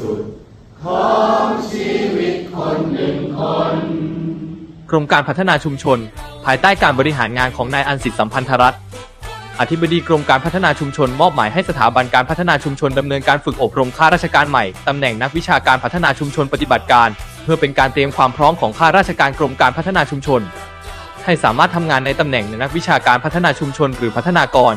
สุด ของชีวิตคนหนึ่งคน กรมการพัฒนาชุมชน ภายใต้การบริหารงานของนายอันสิทธิสัมพันธรัตน์อธิบดีกรมการพัฒนาชุมชน มอบหมายให้สถาบันการพัฒนาชุมชนดำเนินการฝึกอบรมข้าราชการใหม่ตำแหน่งนักวิชาการพัฒนาชุมชนปฏิบัติการ เพื่อเป็นการเตรียมความพร้อมของข้าราชการกรมการพัฒนาชุมชน ให้สามารถทำงานในตำแหน่งนักวิชาการพัฒนาชุมชน หรือพัฒนากร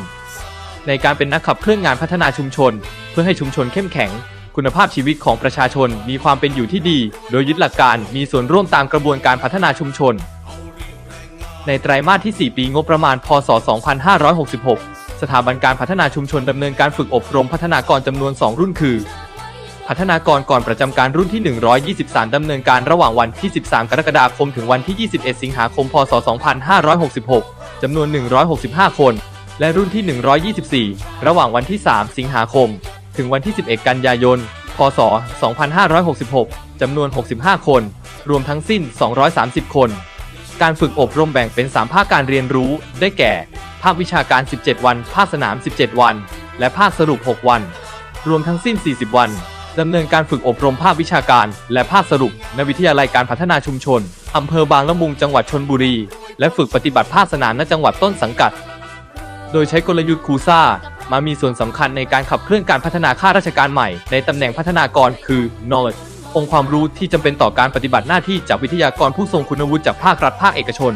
ในการเป็นนักขับเคลื่อนงานพัฒนาชุมชน เพื่อให้ชุมชนเข้มแข็ง คุณภาพชีวิตของประชาชนมีความเป็นอยู่ที่ดี โดยยึดหลักการมีส่วนร่วมตามกระบวนการพัฒนาชุมชน ในไตรมาสที่ 4 ปีงบประมาณ พศ 2566 สถาบันการพัฒนาชุมชนดำเนินการฝึกอบรมพัฒนากรจำนวน 2 รุ่นคือ พัฒนากรก่อนประจำการรุ่นที่ 123 ดำเนินการระหว่างวันที่ 13 กรกฎาคม ถึงวันที่ 21 สิงหาคม พศ 2566 จำนวน 165 คน และรุ่นที่ 124 ระหว่างวันที่ 3 สิงหาคม ถึงวันที่ 11 กันยายน พศ 2566 จำนวน 65 คน รวมทั้งสิ้น 230 คน การฝึกอบรมแบ่งเป็น 3 ภาคการเรียนรู้ ได้แก่ ภาควิชาการ 17 วัน ภาคสนาม 17 วัน และภาคสรุป 6 วัน รวมทั้งสิ้น 40 วันดำเนินการฝึกอบรมภาควิชาการ และภาคสรุปในวิทยาลัยการพัฒนาชุมชน อำเภอบางละมุง จังหวัดชนบุรี และฝึกปฏิบัติภาคสนามณจังหวัดต้นสังกัด โดยใช้กลยุทธ์คูซ่า มามีส่วนสำคัญในการขับเคลื่อนการพัฒนาข้าราชการใหม่ ในตำแหน่งพัฒนากรคือ knowledge องค์ความรู้ที่จำเป็นต่อการปฏิบัติหน้าที่จากวิทยากรผู้ทรงคุณวุฒิจากภาครัฐภาคเอกชน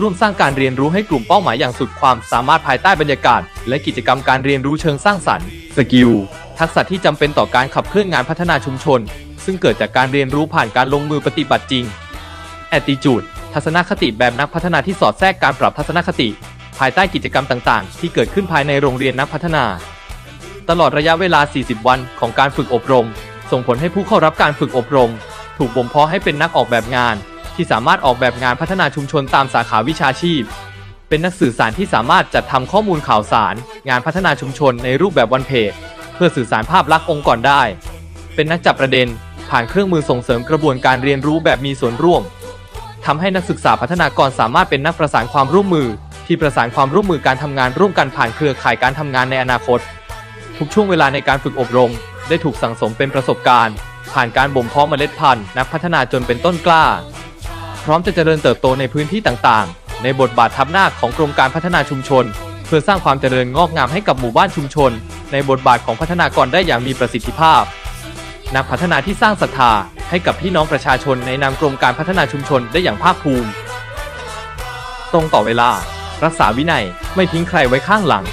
ร่วมสร้างการเรียนรู้ให้กลุ่มเป้าหมายอย่างสุดความสามารถภายใต้บรรยากาศ และกิจกรรมการเรียนรู้เชิงสร้างสรรค์สกิลทักษะที่จำเป็นต่อการขับเคลื่อนงานพัฒนาชุมชน ซึ่งเกิดจากการเรียนรู้ผ่านการลงมือปฏิบัติจริง attitude ทัศนคติแบบนักพัฒนาที่สอดแทรกการปรับทัศนคติ ภายใต้กิจกรรมต่างๆ ที่เกิดขึ้นภายในโรงเรียนนักพัฒนา ตลอดระยะเวลา 40 วันของการฝึกอบรม ส่งผลให้ผู้เข้ารับการฝึกอบรม ถูกบ่มเพาะให้เป็นนักออกแบบงาน ที่สามารถออกแบบงานพัฒนาชุมชนตามสาขาวิชาชีพ เป็นนักสื่อสารที่สามารถจัดทำข้อมูลข่าวสาร งานพัฒนาชุมชนในรูปแบบวันเพจเพื่อสื่อสารภาพลักษณ์องค์กรได้ เป็นนักจับประเด็น ผ่านเครื่องมือส่งเสริมกระบวนการเรียนรู้แบบมีส่วนร่วมทำให้นักศึกษาพัฒนากรสามารถเป็นนักประสานความร่วมมือ ที่ประสานความร่วมมือการทำงานร่วมกันผ่านเครือข่ายการทำงานในอนาคต ทุกช่วงเวลาในการฝึกอบรม ได้ถูกสั่งสมเป็นประสบการณ์ ผ่านการบ่มเพาะเมล็ดพันธุ์นักพัฒนาจนเป็นต้นกล้า พร้อมจะเจริญเติบโตในพื้นที่ต่างๆ ในบทบาททับหน้าของกรมการพัฒนาชุมชน เพื่อสร้างความเจริญงอกงามให้กับหมู่บ้านชุมชน ในบทบาทของพัฒนากรได้อย่างมีประสิทธิภาพ นักพัฒนาที่สร้างศรัทธาให้กับพี่น้องประชาชนในนามกรมการพัฒนาชุมชนได้อย่างภาคภูมิ ตรงต่อเวลา รักษาวินัย ไม่ทิ้งใครไว้ข้างหลัง